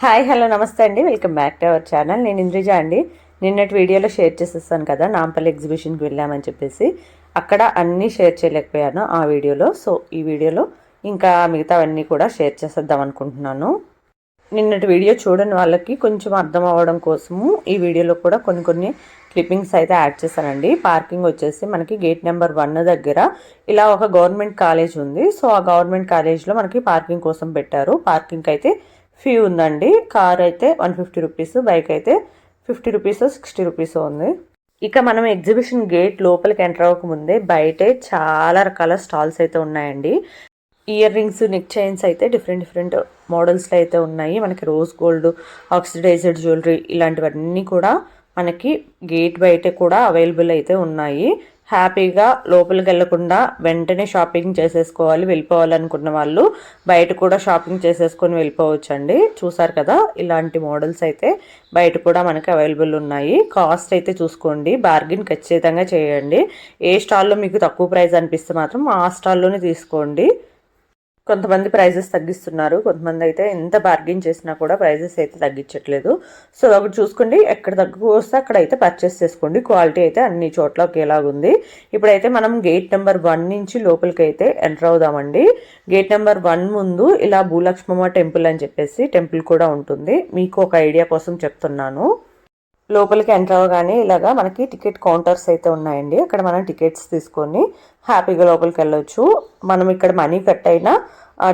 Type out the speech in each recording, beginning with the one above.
Hi hello నమస్తే అండి. Welcome back to our channel. నేను ఇంద్రిజ అండి. నిన్నటి వీడియోలో షేర్ చేసేస్తాను కదా నాంపల్లి ఎగ్జిబిషన్కి వెళ్ళామని చెప్పేసి. అక్కడ అన్నీ షేర్ చేయలేకపోయాను ఆ వీడియోలో. సో ఈ వీడియోలో ఇంకా మిగతావన్నీ కూడా షేర్ చేసేద్దాం అనుకుంటున్నాను. నిన్నటి వీడియో చూడని వాళ్ళకి కొంచెం అర్థం అవ్వడం కోసము ఈ వీడియోలో కూడా కొన్ని కొన్ని క్లిప్పింగ్స్ అయితే యాడ్ చేశానండి. పార్కింగ్ వచ్చేసి మనకి గేట్ నెంబర్ వన్ దగ్గర. ఇలా ఒక గవర్నమెంట్ కాలేజ్ ఉంది. సో ఆ గవర్నమెంట్ కాలేజ్లో మనకి పార్కింగ్ కోసం పెట్టారు. పార్కింగ్ అయితే ఫీ ఉందండి. కార్ అయితే వన్ ఫిఫ్టీ రూపీస్ బైక్ అయితే ఫిఫ్టీ రూపీస్ సిక్స్టీ రూపీస్ ఉంది. ఇక మనం ఎగ్జిబిషన్ గేట్ లోపలికి ఎంటర్ అవ్వకముందే బయటే చాలా రకాల స్టాల్స్ అయితే ఉన్నాయండి. ఇయర్ రింగ్స్ నెక్ చైన్స్ అయితే డిఫరెంట్ డిఫరెంట్ మోడల్స్లో అయితే ఉన్నాయి. మనకి రోజ్ గోల్డ్ ఆక్సిడైజ్డ్ జ్యువెలరీ ఇలాంటివన్నీ కూడా మనకి గేట్ బయట కూడా అవైలబుల్ అయితే ఉన్నాయి. హ్యాపీగా లోపలికి వెళ్ళకుండా వెంటనే షాపింగ్ చేసేసుకోవాలి వెళ్ళిపోవాలనుకున్న వాళ్ళు. బయట కూడా షాపింగ్ చేసేసుకొని వెళ్ళిపోవచ్చు అండి చూసారు కదా ఇలాంటి మోడల్స్ అయితే బయట కూడా మనకి అవైలబుల్ ఉన్నాయి. కాస్ట్ అయితే చూసుకోండి బార్గెన్ ఖచ్చితంగా చేయండి. ఏ స్టాల్లో మీకు తక్కువ ప్రైస్ అనిపిస్తే మాత్రం ఆ స్టాల్లోనే తీసుకోండి. కొంతమంది ప్రైజెస్ తగ్గిస్తున్నారు. కొంతమంది అయితే ఎంత బార్గెన్ చేసినా కూడా ప్రైజెస్ అయితే తగ్గించట్లేదు. సో ఒకటి చూసుకోండి. ఎక్కడ తక్కువ వస్తే అక్కడ అయితే పర్చేస్ చేసుకోండి. క్వాలిటీ అయితే అన్ని చోట్ల ఒకేలాగుంది ఇప్పుడైతే మనం గేట్ నెంబర్ వన్ నుంచి లోపలికి అయితే ఎంటర్ అవుదామండి. గేట్ నెంబర్ వన్ ముందు ఇలా భూలక్ష్మమ్మ టెంపుల్ అని చెప్పేసి టెంపుల్ కూడా ఉంటుంది. మీకు ఒక ఐడియా కోసం చెప్తున్నాను. లోపలికి ఎంటర్ అవ్వగానే ఇలాగా మనకి టికెట్ కౌంటర్స్ అయితే ఉన్నాయండి. అక్కడ మనం టికెట్స్ తీసుకొని హ్యాపీగా లోపలికి వెళ్ళొచ్చు. మనం ఇక్కడ మనీ కట్ అయినా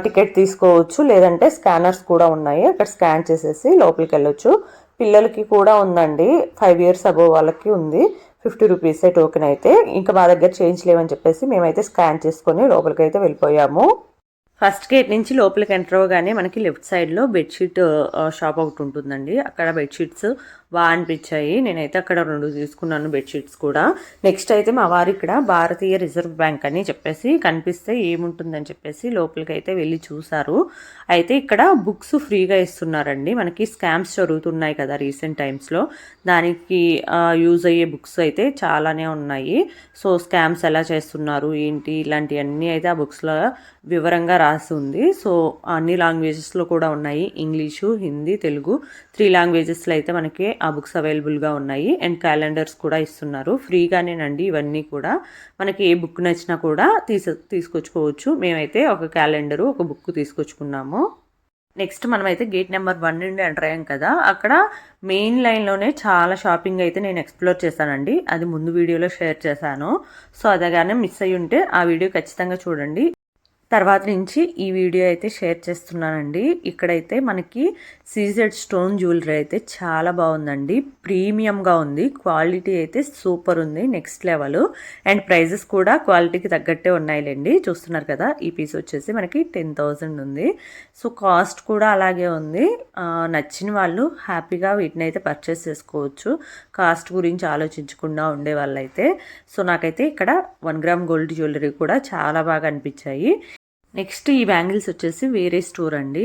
టికెట్ తీసుకోవచ్చు. లేదంటే స్కానర్స్ కూడా ఉన్నాయి. అక్కడ స్కాన్ చేసేసి లోపలికి వెళ్ళొచ్చు. పిల్లలకి కూడా ఉందండి. ఫైవ్ ఇయర్స్ అబోవ్ వాళ్ళకి ఉంది. ఫిఫ్టీ రూపీసే టోకెన్ అయితే. ఇంకా మా దగ్గర చేంజ్ లేవని చెప్పేసి మేమైతే స్కాన్ చేసుకొని లోపలికి అయితే వెళ్ళిపోయాము. ఫస్ట్ గేట్ నుంచి లోపలికి ఎంటర్ అవ్వగానే మనకి లెఫ్ట్ సైడ్లో బెడ్షీట్ షాప్ ఒకటి ఉంటుందండి. అక్కడ బెడ్షీట్స్ బాగా అనిపించాయి. నేనైతే అక్కడ రెండు తీసుకున్నాను బెడ్షీట్స్ కూడా. నెక్స్ట్ అయితే మా వారు ఇక్కడ భారతీయ రిజర్వ్ బ్యాంక్ అని చెప్పేసి కనిపిస్తే ఏముంటుందని చెప్పేసి లోపలికి అయితే వెళ్ళి చూశారు. అయితే ఇక్కడ బుక్స్ ఫ్రీగా ఇస్తున్నారండి. మనకి స్కామ్స్ జరుగుతున్నాయి కదా రీసెంట్ టైమ్స్లో దానికి యూజ్ అయ్యే బుక్స్ అయితే చాలానే ఉన్నాయి. సో స్కామ్స్ ఎలా చేస్తున్నారు ఏంటి ఇలాంటివన్నీ అయితే ఆ బుక్స్లో వివరంగా రాసి ఉంది. సో అన్ని లాంగ్వేజెస్లో కూడా ఉన్నాయి. ఇంగ్లీషు హిందీ తెలుగు త్రీ లాంగ్వేజెస్లో అయితే మనకి ఆ బుక్స్ అవైలబుల్గా ఉన్నాయి. అండ్ క్యాలెండర్స్ కూడా ఇస్తున్నారు. ఫ్రీగానేనండి ఇవన్నీ కూడా. మనకి ఏ బుక్ నచ్చినా కూడా తీసు తీసుకొచ్చుకోవచ్చు. మేమైతే ఒక క్యాలెండరు ఒక బుక్ తీసుకొచ్చుకున్నాము. నెక్స్ట్ మనమైతే గేట్ నెంబర్ వన్ నుండి ఎంటర్ అయ్యాం కదా. అక్కడ మెయిన్ లైన్లోనే చాలా షాపింగ్ అయితే నేను ఎక్స్ప్లోర్ చేశానండి. అది ముందు వీడియోలో షేర్ చేశాను. సో అదగానే మిస్ అయ్యి ఉంటే ఆ వీడియో ఖచ్చితంగా చూడండి. తర్వాత నుంచి ఈ వీడియో అయితే షేర్ చేస్తున్నానండి. ఇక్కడైతే మనకి సీజెడ్ స్టోన్ జ్యువెలరీ అయితే చాలా బాగుందండి. ప్రీమియంగా ఉంది. క్వాలిటీ అయితే సూపర్ ఉంది. Next level. అండ్ ప్రైజెస్ కూడా క్వాలిటీకి తగ్గట్టే ఉన్నాయిలేండి. చూస్తున్నారు కదా ఈ పీస్ వచ్చేసి మనకి టెన్ థౌజండ్ ఉంది. సో కాస్ట్ కూడా అలాగే ఉంది. నచ్చిన వాళ్ళు హ్యాపీగా వీటిని అయితే పర్చేస్ చేసుకోవచ్చు. కాస్ట్ గురించి ఆలోచించకుండా ఉండే వాళ్ళైతే. సో నాకైతే ఇక్కడ వన్ గ్రామ్ గోల్డ్ జ్యువెలరీ కూడా చాలా బాగా అనిపించాయి. నెక్స్ట్ ఈ బ్యాంగిల్స్ వచ్చేసి వేరే స్టోర్ అండి.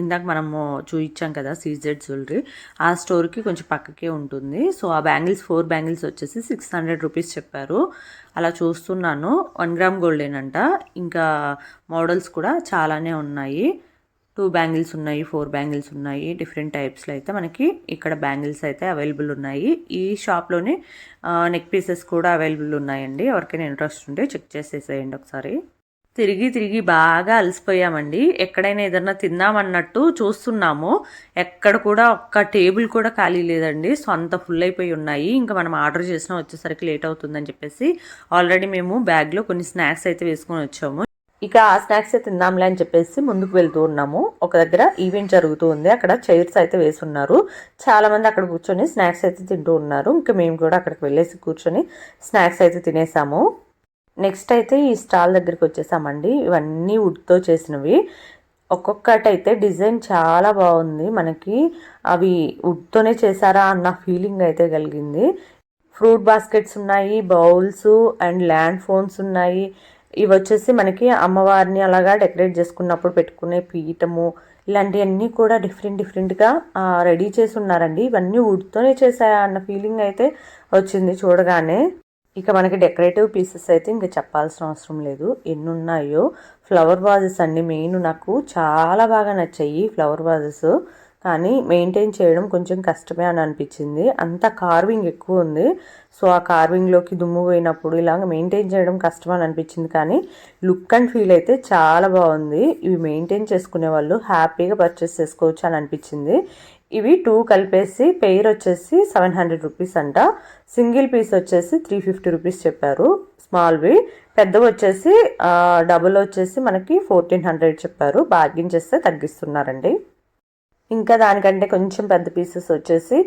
ఇందాక మనము చూయించాం కదా సీజెడ్ జ్యువెలరీ. ఆ స్టోర్కి కొంచెం పక్కకే ఉంటుంది. సో ఆ బ్యాంగిల్స్ ఫోర్ బ్యాంగిల్స్ వచ్చేసి సిక్స్ హండ్రెడ్ రూపీస్ చెప్పారు. అలా చూస్తున్నాను. వన్ గ్రామ్ గోల్డేనంట. ఇంకా మోడల్స్ కూడా చాలానే ఉన్నాయి. టూ బ్యాంగిల్స్ ఉన్నాయి ఫోర్ బ్యాంగిల్స్ ఉన్నాయి. డిఫరెంట్ టైప్స్లో అయితే మనకి ఇక్కడ బ్యాంగిల్స్ అయితే అవైలబుల్ ఉన్నాయి. ఈ షాప్లోనే నెక్ పీసెస్ కూడా అవైలబుల్ ఉన్నాయండి. ఎవరికైనా ఇంట్రెస్ట్ ఉంటే చెక్ చేసేసేయండి ఒకసారి. తిరిగి తిరిగి బాగా అలసిపోయామండి. ఎక్కడైనా ఏదన్నా తిందామన్నట్టు చూస్తున్నాము. ఎక్కడ కూడా ఒక్క టేబుల్ కూడా ఖాళీ లేదండి. సో అంత ఫుల్ అయిపోయి ఉన్నాయి. ఇంకా మనం ఆర్డర్ చేసినా వచ్చేసరికి లేట్ అవుతుందని చెప్పేసి ఆల్రెడీ మేము బ్యాగ్లో కొన్ని స్నాక్స్ అయితే వేసుకొని వచ్చాము. ఇక ఆ స్నాక్స్ తిందాంలే అని చెప్పేసి ముందుకు వెళ్తూ ఉన్నాము. ఒక దగ్గర ఈవెంట్ జరుగుతూ ఉంది. అక్కడ చైర్స్ అయితే వేసున్నారు. చాలా మంది అక్కడ కూర్చొని స్నాక్స్ అయితే తింటూ ఉన్నారు. ఇంకా మేము కూడా అక్కడికి వెళ్ళేసి కూర్చొని స్నాక్స్ అయితే తినేసాము. నెక్స్ట్ అయితే ఈ స్టాల్ దగ్గరికి వచ్చేసామండి. ఇవన్నీ వుడ్తో చేసినవి. ఒక్కొక్కటి అయితే డిజైన్ చాలా బాగుంది. మనకి అవి వుడ్తోనే చేశారా అన్న ఫీలింగ్ అయితే కలిగింది. ఫ్రూట్ బాస్కెట్స్ ఉన్నాయి బౌల్స్ అండ్ ల్యాండ్ ఫోన్స్ ఉన్నాయి. ఇవి వచ్చేసి మనకి అమ్మవారిని అలాగా డెకరేట్ చేసుకున్నప్పుడు పెట్టుకునే పీఠము ఇలాంటివన్నీ కూడా డిఫరెంట్ డిఫరెంట్గా రెడీ చేసి ఉన్నారండి. ఇవన్నీ వుడ్తోనే చేశాయా అన్న ఫీలింగ్ అయితే వచ్చింది చూడగానే. ఇక మనకి డెకరేటివ్ పీసెస్ అయితే ఇంకా చెప్పాల్సిన అవసరం లేదు. ఎన్ని ఉన్నాయో ఫ్లవర్ వాజెస్ అండి. మెయిన్ నాకు చాలా బాగా నచ్చాయి ఫ్లవర్ వాజెస్ కానీ మెయింటైన్ చేయడం కొంచెం కష్టమే అని అనిపించింది. అంత కార్వింగ్ ఎక్కువ ఉంది. సో ఆ కార్వింగ్లోకి దుమ్ము పోయినప్పుడు ఇలాగ మెయింటైన్ చేయడం కష్టం అని అనిపించింది. కానీ లుక్ అండ్ ఫీల్ అయితే చాలా బాగుంది. ఇవి మెయింటైన్ చేసుకునే వాళ్ళు హ్యాపీగా పర్చేస్ చేసుకోవచ్చు అని అనిపించింది. ఇవి టూ కలిపేసి పెయిర్ వచ్చేసి సెవెన్ హండ్రెడ్ రూపీస్ అంట. సింగిల్ పీస్ వచ్చేసి త్రీ ఫిఫ్టీ రూపీస్ చెప్పారు. స్మాల్వి పెద్దవి వచ్చేసి డబుల్ వచ్చేసి మనకి ఫోర్టీన్ హండ్రెడ్ చెప్పారు. బార్గెన్ చేస్తే తగ్గిస్తున్నారండి. ఇంకా దానికంటే కొంచెం పెద్ద పీసెస్ వచ్చేసి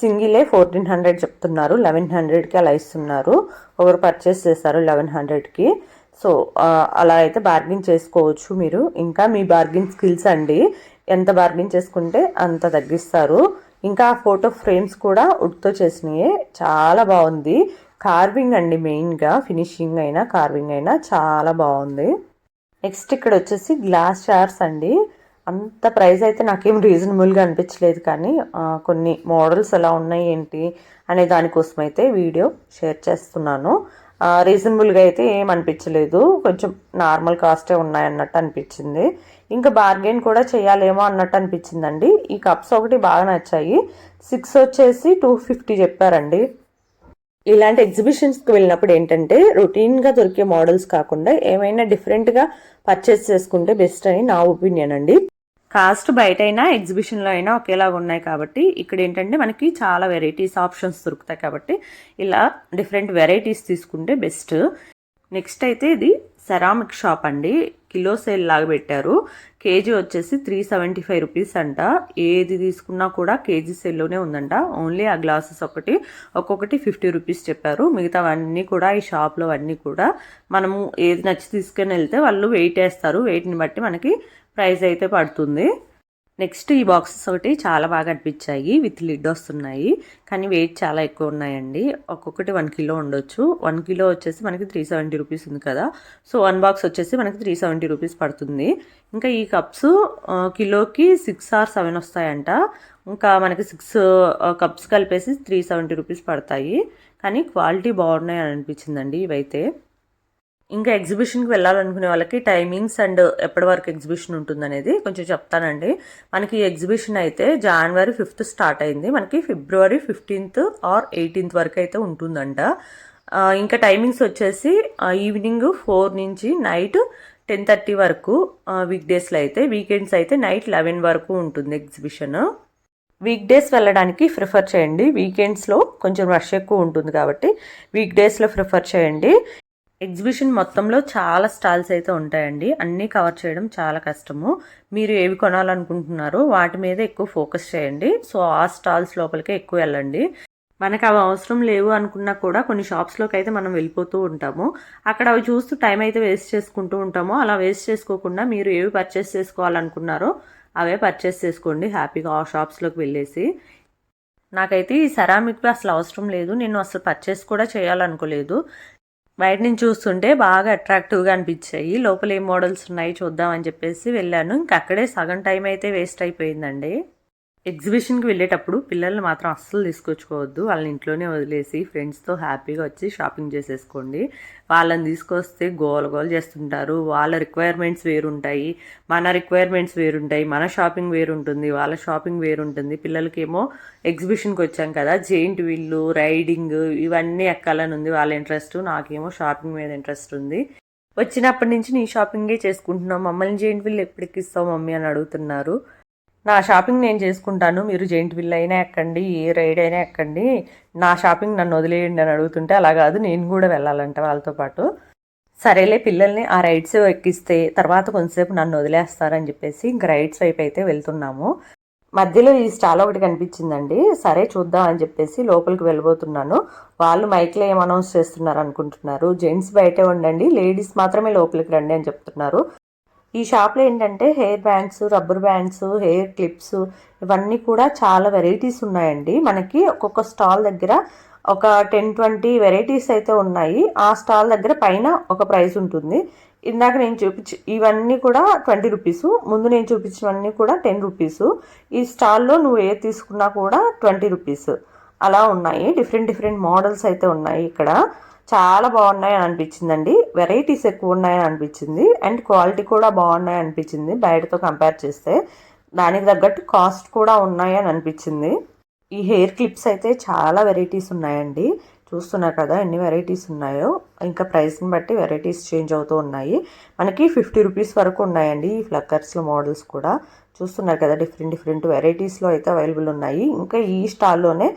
సింగిలే ఫోర్టీన్ హండ్రెడ్ చెప్తున్నారు. లెవెన్ హండ్రెడ్కి అలా ఇస్తున్నారు. ఒకరు పర్చేస్ చేస్తారు లెవెన్ హండ్రెడ్కి సో అలా అయితే బార్గింగ్ చేసుకోవచ్చు మీరు. ఇంకా మీ బార్గింగ్ స్కిల్స్ అండి. ఎంత బార్గెన్ చేసుకుంటే అంత తగ్గిస్తారు. ఇంకా ఆ ఫోటో ఫ్రేమ్స్ కూడా ఉడ్తో చేసినాయి. చాలా బాగుంది. కార్వింగ్ అండి మెయిన్గా ఫినిషింగ్ అయినా కార్వింగ్ అయినా చాలా బాగుంది. నెక్స్ట్ ఇక్కడ వచ్చేసి గ్లాస్ చార్స్ అండి. అంత ప్రైస్ అయితే నాకేం రీజనబుల్గా అనిపించలేదు కానీ కొన్ని మోడల్స్ ఎలా ఉన్నాయి ఏంటి అనే దానికోసం అయితే వీడియో షేర్ చేస్తున్నాను. రీజనబుల్గా అయితే ఏం అనిపించలేదు. కొంచెం నార్మల్ కాస్టే ఉన్నాయన్నట్టు అనిపించింది. ఇంకా బార్గెన్ కూడా చేయాలేమో అన్నట్టు అనిపించిందండి. ఈ కప్స్ ఒకటి బాగా నచ్చాయి. సిక్స్ వచ్చేసి టూ ఫిఫ్టీ చెప్పారండి. ఇలాంటి ఎగ్జిబిషన్స్కి వెళ్ళినప్పుడు ఏంటంటే రొటీన్గా దొరికే మోడల్స్ కాకుండా ఏమైనా డిఫరెంట్గా పర్చేస్ చేసుకుంటే బెస్ట్ అని నా ఒపీనియన్ అండి. కాస్ట్ బయట అయినా ఎగ్జిబిషన్లో అయినా ఒకేలాగా ఉన్నాయి కాబట్టి ఇక్కడ ఏంటంటే మనకి చాలా వెరైటీస్ ఆప్షన్స్ దొరుకుతాయి కాబట్టి ఇలా డిఫరెంట్ వెరైటీస్ తీసుకుంటే బెస్ట్ నెక్స్ట్ అయితే ఇది సెరామిక్ షాప్ అండి. కిలో సేల్ లాగా పెట్టారు. కేజీ వచ్చేసి త్రీ సెవెంటీ ఫైవ్ రూపీస్ అంట. ఏది తీసుకున్నా కూడా కేజీ సేల్లోనే ఉందంట. ఓన్లీ ఆ గ్లాసెస్ ఒకటి. ఒక్కొక్కటి ఫిఫ్టీ రూపీస్ చెప్పారు. మిగతావన్నీ కూడా ఈ షాప్లో అన్నీ కూడా మనము ఏది నచ్చి తీసుకొని వెళ్తే వాళ్ళు వెయిట్ వేస్తారు వెయిట్ని బట్టి మనకి ప్రైస్ అయితే పడుతుంది. నెక్స్ట్ ఈ బాక్సెస్ ఒకటి చాలా బాగా అనిపించాయి విత్ లిడ్ వస్తున్నాయి. కానీ వెయిట్ చాలా ఎక్కువ ఉన్నాయండి. ఒక్కొక్కటి వన్ కిలో ఉండొచ్చు. వన్ కిలో వచ్చేసి మనకి త్రీ సెవెంటీ రూపీస్ ఉంది కదా. సో వన్ బాక్స్ వచ్చేసి మనకి త్రీ సెవెంటీ రూపీస్ పడుతుంది. ఇంకా ఈ కప్స్ కిలోకి సిక్స్ ఆర్ సెవెన్ వస్తాయంట. ఇంకా మనకి సిక్స్ కప్స్ కలిపేసి త్రీ సెవెంటీ రూపీస్ పడతాయి. కానీ క్వాలిటీ బాగున్నాయి అని అనిపించిందండి ఇవైతే. ఇంకా ఎగ్జిబిషన్కి వెళ్ళాలనుకునే వాళ్ళకి టైమింగ్స్ అండ్ ఎప్పటి వరకు ఎగ్జిబిషన్ ఉంటుందనేది కొంచెం చెప్తానండి. మనకి ఎగ్జిబిషన్ అయితే జనవరి ఫిఫ్త్ స్టార్ట్ అయింది. మనకి ఫిబ్రవరి ఫిఫ్టీన్త్ ఆర్ ఎయిటీన్త్ వరకు అయితే ఉంటుందంట. ఇంకా టైమింగ్స్ వచ్చేసి ఈవినింగ్ ఫోర్ నుంచి నైట్ టెన్ థర్టీ వరకు వీక్ డేస్లో అయితే వీకెండ్స్ అయితే నైట్ లెవెన్ వరకు ఉంటుంది ఎగ్జిబిషన్. వీక్ డేస్ వెళ్ళడానికి ప్రిఫర్ చేయండి. వీకెండ్స్లో కొంచెం రష్ ఎక్కువ ఉంటుంది కాబట్టి వీక్ డేస్లో ప్రిఫర్ చేయండి. ఎగ్జిబిషన్ మొత్తంలో చాలా స్టాల్స్ అయితే ఉంటాయండి. అన్నీ కవర్ చేయడం చాలా కష్టము. మీరు ఏవి కొనాలనుకుంటున్నారో వాటి మీద ఎక్కువ ఫోకస్ చేయండి. సో ఆ స్టాల్స్ లోపలికే ఎక్కువ వెళ్ళండి. మనకు అవి అవసరం లేవు అనుకున్నా కూడా కొన్ని షాప్స్లోకి అయితే మనం వెళ్ళిపోతూ ఉంటాము. అక్కడ అవి చూస్తూ టైం అయితే వేస్ట్ చేసుకుంటూ ఉంటామో. అలా వేస్ట్ చేసుకోకుండా మీరు ఏవి పర్చేస్ చేసుకోవాలనుకున్నారో అవే పర్చేస్ చేసుకోండి. హ్యాపీగా ఆ షాప్స్లోకి వెళ్ళేసి. నాకైతే ఈ సెరామిక్వి అసలు అవసరం లేదు. నేను అసలు పర్చేస్ కూడా చేయాలనుకోలేదు. బయట నుంచి చూస్తుంటే బాగా అట్రాక్టివ్గా అనిపించాయి. లోపల ఏం మోడల్స్ ఉన్నాయి చూద్దామని చెప్పేసి వెళ్ళాను. ఇంకా అక్కడే సగం టైం అయితే వేస్ట్ అయిపోయిందండి. ఎగ్జిబిషన్కి వెళ్ళేటప్పుడు పిల్లల్ని మాత్రం అస్సలు తీసుకొచ్చుకోవద్దు. వాళ్ళని ఇంట్లోనే వదిలేసి ఫ్రెండ్స్తో హ్యాపీగా వచ్చి షాపింగ్ చేసేసుకోండి. వాళ్ళని తీసుకొస్తే గోల గోల చేస్తుంటారు. వాళ్ళ రిక్వైర్మెంట్స్ వేరుంటాయి. మన రిక్వైర్మెంట్స్ వేరుంటాయి. మన షాపింగ్ వేరుంటుంది. వాళ్ళ షాపింగ్ వేరుంటుంది. పిల్లలకేమో ఎగ్జిబిషన్కి వచ్చాం కదా. జెయింట్ వీళ్ళు రైడింగ్ ఇవన్నీ ఎక్కాలని ఉంది. వాళ్ళ ఇంట్రెస్ట్ నాకేమో షాపింగ్ మీద ఇంట్రెస్ట్ ఉంది. వచ్చినప్పటి నుంచి నీ షాపింగే చేసుకుంటున్నాం మమ్మల్ని జెయింట్ వీళ్ళు ఎప్పటికిస్తావు మమ్మీ అని అడుగుతున్నారు. నా షాపింగ్ నేను చేసుకుంటాను మీరు జెయింట్ విల్ అయినా ఎక్కండి ఏ రైడ్ అయినా ఎక్కండి. నా షాపింగ్ నన్ను వదిలేయండి అని అడుగుతుంటే అలా కాదు నేను కూడా వెళ్ళాలంట వాళ్ళతో పాటు. సరేలే పిల్లల్ని ఆ రైడ్స్ ఎక్కిస్తే తర్వాత కొంతసేపు నన్ను వదిలేస్తారని చెప్పేసి ఇంక రైడ్స్ వైపు అయితే వెళ్తున్నాము. మధ్యలో ఈ స్టాల్ ఒకటి కనిపించిందండి. సరే చూద్దాం అని చెప్పేసి లోపలికి వెళ్ళబోతున్నాను. వాళ్ళు మైక్లో ఏం అనౌన్స్ చేస్తున్నారు అనుకుంటున్నారు? జెంట్స్ బయటే ఉండండి లేడీస్ మాత్రమే లోపలికి రండి అని చెప్తున్నారు. ఈ షాప్లో ఏంటంటే hair bands rubber bands hair clips ఇవన్నీ కూడా చాలా వెరైటీస్ ఉన్నాయండి. మనకి ఒక్కొక్క స్టాల్ దగ్గర ఒక టెన్ ట్వంటీ వెరైటీస్ అయితే ఉన్నాయి. ఆ స్టాల్ దగ్గర పైన ఒక ప్రైస్ ఉంటుంది. ఇందాక నేను చూపించి ఇవన్నీ కూడా ట్వంటీ రూపీస్. ముందు నేను చూపించినవన్నీ కూడా టెన్ రూపీస్. ఈ స్టాల్లో నువ్వు ఏ తీసుకున్నా కూడా ట్వంటీ రూపీస్. అలా ఉన్నాయి. డిఫరెంట్ డిఫరెంట్ మోడల్స్ అయితే ఉన్నాయి ఇక్కడ. చాలా బాగున్నాయి అని అనిపించిందండి. వెరైటీస్ ఎక్కువ ఉన్నాయని అనిపించింది. అండ్ క్వాలిటీ కూడా బాగున్నాయి అనిపించింది. బయటతో కంపేర్ చేస్తే దానికి తగ్గట్టు కాస్ట్ కూడా ఉన్నాయి అని అనిపించింది. ఈ హెయిర్ క్లిప్స్ అయితే చాలా వెరైటీస్ ఉన్నాయండి. చూస్తున్నారు కదా ఎన్ని వెరైటీస్ ఉన్నాయో. ఇంకా ప్రైస్ని బట్టి వెరైటీస్ చేంజ్ అవుతూ ఉన్నాయి. మనకి ఫిఫ్టీ రూపీస్ వరకు ఉన్నాయండి ఈ ఫ్లక్కర్స్లో మోడల్స్ కూడా. చూస్తున్నారు కదా డిఫరెంట్ డిఫరెంట్ వెరైటీస్లో అయితే అవైలబుల్ ఉన్నాయి. ఇంకా ఈ స్టాల్లోనే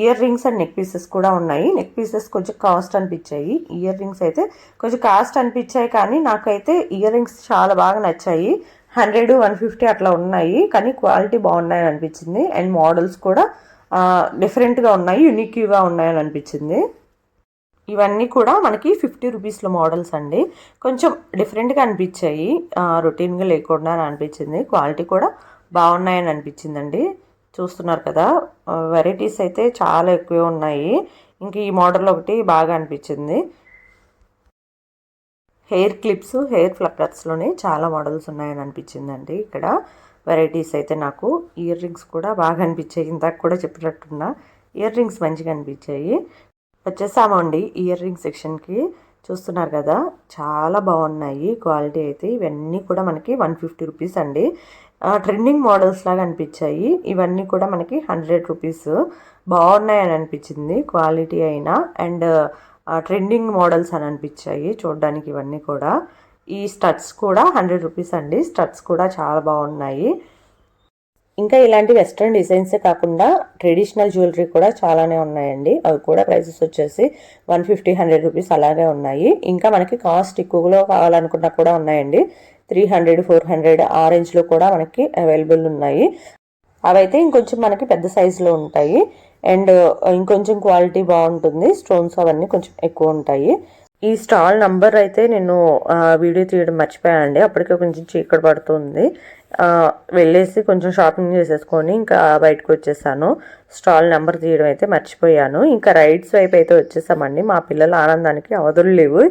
earrings and neck pieces కూడా ఉన్నాయి. నెక్ పీసెస్ కొంచెం కాస్ట్ అనిపించాయి. ఇయర్ రింగ్స్ అయితే కొంచెం కాస్ట్ అనిపించాయి కానీ నాకైతే ఇయర్ రింగ్స్ చాలా బాగా నచ్చాయి. హండ్రెడ్ వన్ ఫిఫ్టీ అట్లా ఉన్నాయి. కానీ క్వాలిటీ బాగున్నాయని అనిపించింది. అండ్ మోడల్స్ కూడా డిఫరెంట్గా ఉన్నాయి యునిక్గా ఉన్నాయని అనిపించింది. ఇవన్నీ కూడా మనకి ఫిఫ్టీ రూపీస్లో మోడల్స్ అండి. కొంచెం డిఫరెంట్గా అనిపించాయి. రొటీన్గా లేకుండా అని అనిపించింది. క్వాలిటీ కూడా బాగున్నాయని అనిపించిందండి. చూస్తున్నారు కదా వెరైటీస్ అయితే చాలా ఎక్కువ ఉన్నాయి. ఇంక ఈ మోడల్ ఒకటి బాగా అనిపించింది. హెయిర్ క్లిప్స్ హెయిర్ ఫ్లక్కర్స్లోనే చాలా మోడల్స్ ఉన్నాయని అనిపించిందండి ఇక్కడ. వెరైటీస్ అయితే నాకు ఇయర్ రింగ్స్ కూడా బాగా అనిపించాయి. ఇందాక కూడా చెప్పినట్టున్నా ఇయర్ రింగ్స్ మంచిగా అనిపించాయి. వచ్చేసామండి ఇయర్ రింగ్ సెక్షన్కి. చూస్తున్నారు కదా చాలా బాగున్నాయి. క్వాలిటీ అయితే ఇవన్నీ కూడా మనకి వన్ ఫిఫ్టీ రూపీస్ అండి. ట్రెండింగ్ మోడల్స్ లాగా అనిపించాయి. ఇవన్నీ కూడా మనకి హండ్రెడ్ రూపీస్. బాగున్నాయని అనిపించింది క్వాలిటీ అయినా. అండ్ ట్రెండింగ్ మోడల్స్ అని అనిపించాయి చూడడానికి ఇవన్నీ కూడా. ఈ స్టడ్స్ కూడా హండ్రెడ్ రూపీస్ అండి. స్టడ్స్ కూడా చాలా బాగున్నాయి. ఇంకా ఇలాంటి వెస్ట్రన్ డిజైన్సే కాకుండా ట్రెడిషనల్ జ్యువెలరీ కూడా చాలానే ఉన్నాయండి. అవి కూడా ప్రైసెస్ వచ్చేసి వన్ ఫిఫ్టీ హండ్రెడ్ రూపీస్ అలాగే ఉన్నాయి. ఇంకా మనకి కాస్ట్ ఎక్కువలో కావాలనుకున్నా కూడా ఉన్నాయండి. త్రీ హండ్రెడ్ ఫోర్ హండ్రెడ్ ఆ రేంజ్లో కూడా మనకి అవైలబుల్ ఉన్నాయి. అవైతే ఇంకొంచెం మనకి పెద్ద సైజులో ఉంటాయి. అండ్ ఇంకొంచెం క్వాలిటీ బాగుంటుంది. స్టోన్స్ అవన్నీ కొంచెం ఎక్కువ ఉంటాయి. ఈ స్టాల్ నంబర్ అయితే నేను వీడియో తీయడం మర్చిపోయానండి. అప్పటికే కొంచెం చీకటి పడుతుంది. వెళ్ళేసి కొంచెం షాపింగ్ చేసేసుకొని ఇంకా బయటకు వచ్చేసాను. స్టాల్ నెంబర్ తీయడం అయితే మర్చిపోయాను. ఇంకా రైడ్స్ వైపు అయితే వచ్చేసామండి. మా పిల్లల ఆనందానికి అవధులు లేవు.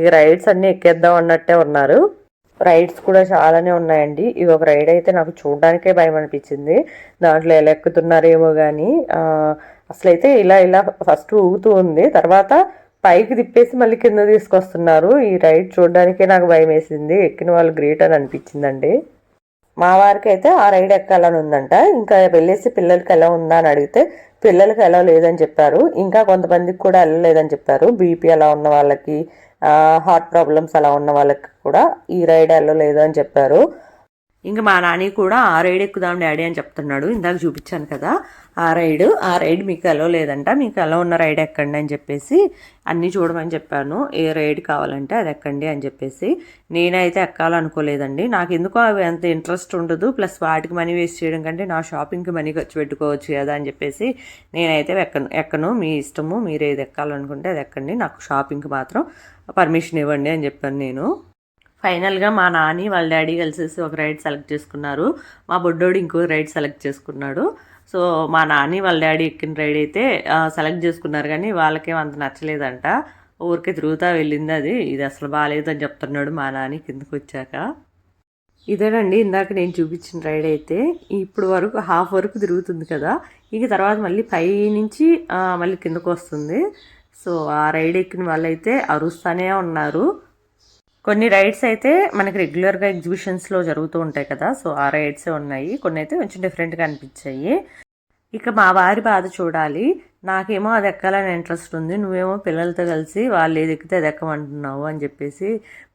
ఈ రైడ్స్ అన్నీ ఎక్కేద్దాం అన్నట్టే ఉన్నారు. రైడ్స్ కూడా చాలానే ఉన్నాయండి. ఇది ఒక రైడ్ అయితే నాకు చూడడానికే భయం అనిపించింది. దాంట్లో ఎలా ఎక్కుతున్నారేమో కానీ అసలైతే ఇలా ఇలా ఫస్ట్ ఊగుతూ ఉంది. తర్వాత పైకి తిప్పేసి మళ్ళీ కింద తీసుకొస్తున్నారు. ఈ రైడ్ చూడడానికే నాకు భయం వేసింది. ఎక్కిన వాళ్ళు గ్రేట్ అని అనిపించిందండి. మా వారికి అయితే ఆ రైడ్ ఎక్కాలని ఉందంట. ఇంకా వెళ్ళేసి పిల్లలకి ఎలా ఉందా అని అడిగితే పిల్లలకి ఎలా లేదని చెప్పారు. ఇంకా కొంతమందికి కూడా వెళ్ళలేదని చెప్పారు. బీపీ అలా ఉన్న వాళ్ళకి హార్ట్ ప్రాబ్లమ్స్ అలా ఉన్న వాళ్ళకి కూడా ఈ రైడ్ వెళ్ళలేదు అని చెప్పారు. ఇంకా మా నాని కూడా ఆ రైడ్ ఎక్కుదాం డాడీ అని చెప్తున్నాడు. ఇందాక చూపించాను కదా ఆ రైడ్ ఆ రైడ్ మీకు ఎలా లేదంట. మీకు ఎలా ఉన్న రైడ్ ఎక్కండి అని చెప్పేసి అన్నీ చూడమని చెప్పాను. ఏ రైడ్ కావాలంటే అది ఎక్కండి అని చెప్పేసి. నేనైతే ఎక్కాలనుకోలేదండి. నాకు ఎందుకో అవి అంత ఇంట్రెస్ట్ ఉండదు. ప్లస్ వాటికి మనీ వేస్ట్ చేయడం కంటే నా షాపింగ్కి మనీ ఖర్చు పెట్టుకోవచ్చు కదా అని చెప్పేసి నేనైతే ఎక్కను ఎక్కను. మీ ఇష్టము మీరు ఏది ఎక్కాలనుకుంటే అది ఎక్కండి. నాకు షాపింగ్కి మాత్రం పర్మిషన్ ఇవ్వండి అని చెప్పాను నేను. ఫైనల్గా మా నాని వాళ్ళ డాడీ కలిసేసి ఒక రైడ్ సెలెక్ట్ చేసుకున్నారు. మా బొడ్డోడు ఇంకో రైడ్ సెలెక్ట్ చేసుకున్నాడు. సో మా నాని వాళ్ళ డాడీ ఎక్కిన రైడ్ అయితే సెలెక్ట్ చేసుకున్నారు కానీ వాళ్ళకేం అంత నచ్చలేదంట. ఊరికే తిరుగుతా వెళ్ళింది అది. ఇది అసలు బాగాలేదని చెప్తున్నాడు మా నాని కిందకు వచ్చాక. ఇదేనండి ఇందాక నేను చూపించిన రైడ్ అయితే. ఇప్పుడు వరకు హాఫ్ వరకు తిరుగుతుంది కదా. ఇక తర్వాత మళ్ళీ పై నుంచి మళ్ళీ కిందకు వస్తుంది. సో ఆ రైడ్ ఎక్కిన వాళ్ళైతే అరుస్తూనే ఉన్నారు. కొన్ని రైడ్స్ అయితే మనకి రెగ్యులర్గా ఎగ్జిబిషన్స్లో జరుగుతూ ఉంటాయి కదా సో ఆ రైడ్సే ఉన్నాయి. కొన్ని అయితే కొంచెం డిఫరెంట్గా అనిపించాయి. ఇక మా వారి బాధ చూడాలి. నాకేమో అది ఎక్కాలని ఇంట్రెస్ట్ ఉంది. నువ్వేమో పిల్లలతో కలిసి వాళ్ళు ఏది ఎక్కితే అది ఎక్కమంటున్నావు అని చెప్పేసి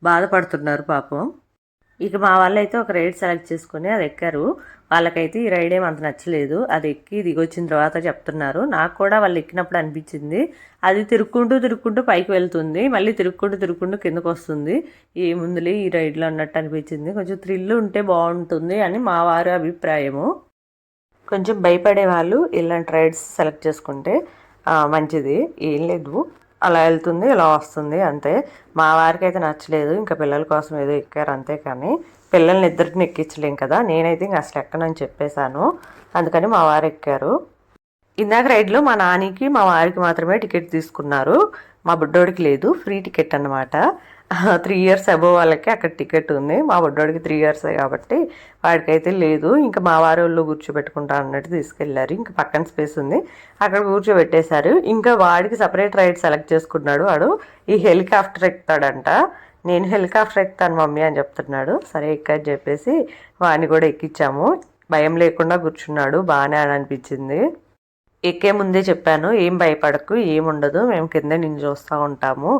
బాధపడుతున్నారు పాపం. ఇక మా వాళ్ళు అయితే ఒక రైడ్ సెలెక్ట్ చేసుకుని అది ఎక్కారు. వాళ్ళకైతే ఈ రైడ్ ఏమంత నచ్చలేదు. అది ఎక్కి దిగొచ్చిన తర్వాత చెప్తున్నారు. నాకు కూడా వాళ్ళు ఎక్కినప్పుడు అనిపించింది. అది తిరుక్కుంటూ తిరుక్కుంటూ పైకి వెళ్తుంది. మళ్ళీ తిరుక్కుంటూ తిరుక్కుంటూ కిందకు వస్తుంది. ఏముందిలే ఈ రైడ్లో అన్నట్టు అనిపించింది. కొంచెం థ్రిల్ ఉంటే బాగుంటుంది అని మా వారి అభిప్రాయము. కొంచెం భయపడే వాళ్ళు ఇలాంటి రైడ్స్ సెలెక్ట్ చేసుకుంటే మంచిది. ఏం లేదు. అలా వెళ్తుంది ఇలా వస్తుంది అంతే మా వారికి అయితే నచ్చలేదు. ఇంకా పిల్లల కోసం ఏదో ఎక్కారు అంతే కానీ పిల్లల్ని ఇద్దరిని ఎక్కించలేం కదా. నేనైతే ఇంకా అసలు ఎక్కనని చెప్పేశాను. అందుకని మా వారు ఎక్కారు. ఇందాక రైడ్లో మా నానికి మా వారికి మాత్రమే టికెట్ తీసుకున్నారు. మా బుడ్డోడికి లేదు. ఫ్రీ టికెట్ అనమాట త్రీ ఇయర్స్ అబోవ్ వాళ్ళకి అక్కడ టికెట్ ఉంది. మా బుడ్డోడికి త్రీ ఇయర్స్ కాబట్టి వాడికైతే లేదు. ఇంకా మా వారి వాళ్ళు కూర్చోబెట్టుకుంటా అన్నట్టు తీసుకెళ్ళారు. ఇంకా పక్కన స్పేస్ ఉంది. అక్కడ కూర్చోబెట్టేశారు. ఇంకా వాడికి సపరేట్ రైడ్ సెలెక్ట్ చేసుకున్నాడు వాడు. ఈ హెలికాప్టర్ ఎక్కుతాడంట. నేను హెలికాప్టర్ ఎక్కుతాను మమ్మీ అని చెప్తున్నాడు. సరే ఎక్కని చెప్పేసి వాడిని కూడా ఎక్కించాము భయం లేకుండా కూర్చున్నాడు. బాగానే అని అనిపించింది. ఎక్కే ముందే చెప్పాను ఏం భయపడకు ఏముండదు మేము కింద నేను చూస్తూ ఉంటాము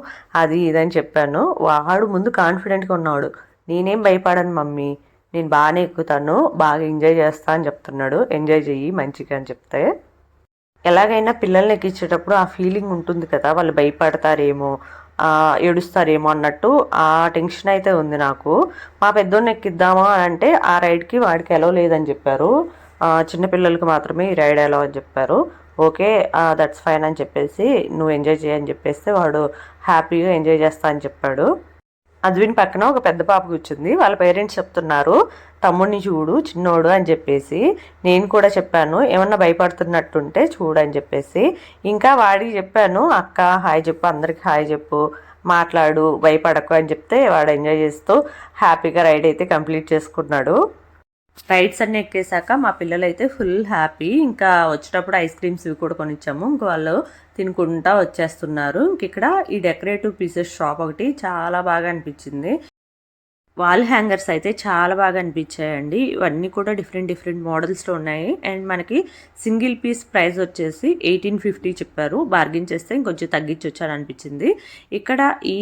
అది ఇదని చెప్పాను. వాడు ముందు కాన్ఫిడెంట్గా ఉన్నాడు. నేనేం భయపడను మమ్మీ నేను బాగానే ఎక్కుతాను బాగా ఎంజాయ్ చేస్తా అని చెప్తున్నాడు. ఎంజాయ్ చెయ్యి మంచిగా అని చెప్తే. ఎలాగైనా పిల్లల్ని ఎక్కించేటప్పుడు ఆ ఫీలింగ్ ఉంటుంది కదా వాళ్ళు భయపడతారేమో ఏడుస్తారేమో అన్నట్టు ఆ టెన్షన్ అయితే ఉంది నాకు. మా పెద్దోడిని ఎక్కిద్దామా అంటే ఆ రైడ్కి వాడికి ఎలో లేదని చెప్పారు. చిన్నపిల్లలకి మాత్రమే ఈ రైడ్ అలా అని చెప్పారు. ఓకే దట్స్ ఫైన్ అని చెప్పేసి నువ్వు ఎంజాయ్ చేయని చెప్పేస్తే వాడు హ్యాపీగా ఎంజాయ్ చేస్తా అని చెప్పాడు. అద్విన్ పక్కన ఒక పెద్ద పాప కూర్చుంది. వాళ్ళ పేరెంట్స్ చెప్తున్నారు తమ్ముడిని చూడు చిన్నోడు అని చెప్పేసి. నేను కూడా చెప్పాను ఏమన్నా భయపడుతున్నట్టుంటే చూడు అని చెప్పేసి. ఇంకా వాడికి చెప్పాను అక్క హాయ్ చెప్పు అందరికి హాయ్ చెప్పు మాట్లాడు భయపడకు అని చెప్తే వాడు ఎంజాయ్ చేస్తూ హ్యాపీగా రైడ్ అయితే కంప్లీట్ చేసుకున్నాడు. రైడ్స్ అన్ని ఎక్కేసాక మా పిల్లలు అయితే ఫుల్ హ్యాపీ. ఇంకా వచ్చేటప్పుడు ఐస్ క్రీమ్స్ ఇవి కూడా కొనిచ్చాము. ఇంక వాళ్ళు తినుకుంటా వచ్చేస్తున్నారు. ఇంక ఇక్కడ ఈ డెకరేటివ్ పీసెస్ షాప్ ఒకటి చాలా బాగా అనిపించింది. వాల్ హ్యాంగర్స్ అయితే చాలా బాగా అనిపించాయండి. ఇవన్నీ కూడా డిఫరెంట్ డిఫరెంట్ మోడల్స్లో ఉన్నాయి. అండ్ మనకి సింగిల్ పీస్ ప్రైస్ వచ్చేసి ఎయిటీన్ ఫిఫ్టీ చెప్పారు. బార్గెన్ చేస్తే ఇంకొంచెం తగ్గించవచ్చు అని అనిపించింది. ఇక్కడ ఈ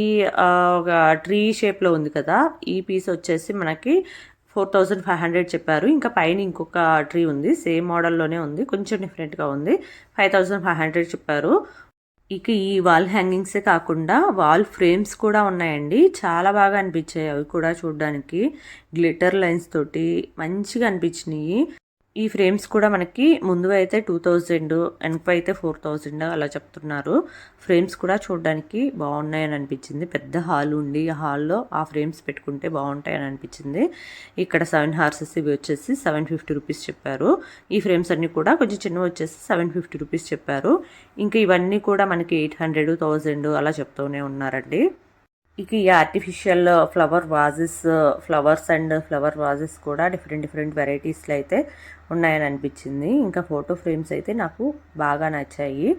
ఒక ట్రీ షేప్లో ఉంది కదా. ఈ పీస్ వచ్చేసి మనకి ఫోర్ థౌజండ్ ఫైవ్ హండ్రెడ్ చెప్పారు. ఇంకా పైన ఇంకొక ట్రీ ఉంది సేమ్ మోడల్లోనే ఉంది కొంచెం డిఫరెంట్గా ఉంది. ఫైవ్ థౌజండ్ ఫైవ్ హండ్రెడ్ చెప్పారు. ఇక ఈ వాల్ హ్యాంగింగ్సే కాకుండా వాల్ ఫ్రేమ్స్ కూడా ఉన్నాయండి. చాలా బాగా అనిపించాయి అవి కూడా చూడడానికి. గ్లిటర్ లైన్స్ తోటి మంచిగా అనిపించినాయి. ఈ ఫ్రేమ్స్ కూడా మనకి ముందు అయితే టూ థౌజండ్ వెనక అయితే ఫోర్ థౌజండ్ అలా చెప్తున్నారు. ఫ్రేమ్స్ కూడా చూడడానికి బాగున్నాయని అనిపించింది. పెద్ద హాల్ ఉండి ఆ హాల్లో ఆ ఫ్రేమ్స్ పెట్టుకుంటే బాగుంటాయని అనిపించింది. ఇక్కడ సెవెన్ హార్సెస్ ఇవి వచ్చేసి సెవెన్ ఫిఫ్టీ రూపీస్ చెప్పారు. ఈ ఫ్రేమ్స్ అన్నీ కూడా కొంచెం చిన్నవి వచ్చేసి సెవెన్ ఫిఫ్టీ రూపీస్ చెప్పారు. ఇంకా ఇవన్నీ కూడా మనకి ఎయిట్ హండ్రెడ్ థౌజండ్ అలా చెప్తూనే ఉన్నారండి. ఇక ఈ artificial flower vases flowers and flower vases కూడా డిఫరెంట్ డిఫరెంట్ వెరైటీస్లో అయితే ఉన్నాయని అనిపించింది. ఇంకా ఫోటో ఫ్రేమ్స్ అయితే నాకు బాగా నచ్చాయి.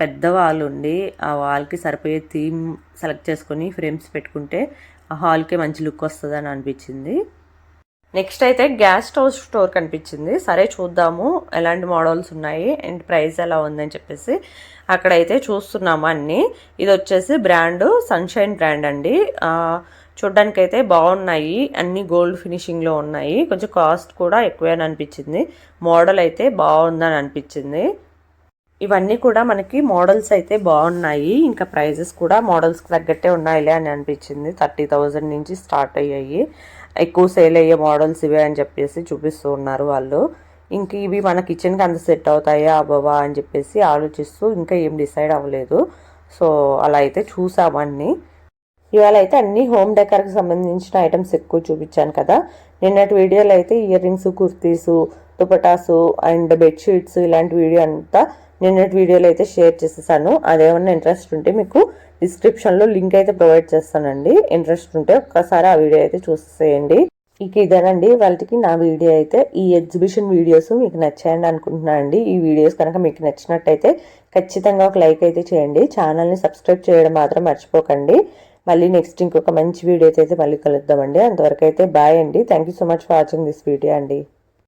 పెద్ద వాల్ ఉండి ఆ వాల్కి సరిపోయే థీమ్ సెలెక్ట్ చేసుకొని ఫ్రేమ్స్ పెట్టుకుంటే ఆ హాల్కే మంచి లుక్ వస్తుందని అనిపించింది. నెక్స్ట్ అయితే గ్యాస్ స్టవ్ స్టోర్ కనిపించింది. సరే చూద్దాము ఎలాంటి మోడల్స్ ఉన్నాయి అండ్ ప్రైస్ ఎలా ఉందని చెప్పేసి అక్కడైతే చూస్తున్నాము అన్నీ. ఇది వచ్చేసి బ్రాండ్ సన్షైన్ బ్రాండ్ అండి. చూడ్డానికైతే బాగున్నాయి. అన్ని గోల్డ్ ఫినిషింగ్లో ఉన్నాయి. కొంచెం కాస్ట్ కూడా ఎక్కువే అని అనిపించింది. మోడల్ అయితే బాగుందని అనిపించింది. ఇవన్నీ కూడా మనకి మోడల్స్ అయితే బాగున్నాయి. ఇంకా ప్రైజెస్ కూడా మోడల్స్కి తగ్గట్టే ఉన్నాయిలే అని అనిపించింది. థర్టీ థౌజండ్ నుంచి స్టార్ట్ అయ్యాయి. ఎక్కువ సేల్ అయ్యే మోడల్స్ ఇవే అని చెప్పేసి చూపిస్తూ ఉన్నారు వాళ్ళు. ఇంక ఇవి మన కిచెన్కి అంత సెట్ అవుతాయా అబ్బాబా అని చెప్పేసి ఆలోచిస్తూ ఇంకా ఏం డిసైడ్ అవ్వలేదు. సో అలా అయితే చూసామన్నీ ఇవాళ అయితే అన్ని హోమ్ డెకర్కి సంబంధించిన ఐటమ్స్ ఎక్కువ చూపించాను కదా. నిన్నటి వీడియోలో అయితే earrings kurtis dupattas and bedsheets ఇలాంటి వీడియో అంతా నిన్నటి వీడియోలో అయితే షేర్ చేసేసాను. అదేమన్నా ఇంట్రెస్ట్ ఉంటే మీకు డిస్క్రిప్షన్లో లింక్ అయితే ప్రొవైడ్ చేస్తానండి. ఇంట్రెస్ట్ ఉంటే ఒక్కసారి ఆ వీడియో అయితే చూసేయండి ఇక ఇదేనండి. వాళ్ళకి నా వీడియో అయితే ఈ ఎగ్జిబిషన్ వీడియోస్ మీకు నచ్చాయని అనుకుంటున్నాను అండి. ఈ వీడియోస్ కనుక మీకు నచ్చినట్టయితే ఖచ్చితంగా ఒక లైక్ అయితే చేయండి. ఛానల్ని సబ్స్క్రైబ్ చేయడం మాత్రం మర్చిపోకండి. మళ్ళీ నెక్స్ట్ ఇంకొక మంచి వీడియో అయితే మళ్ళీ కలుద్దామండి. అంతవరకు అయితే బాయ్ అండి. Thank you so much for watching this video అండి.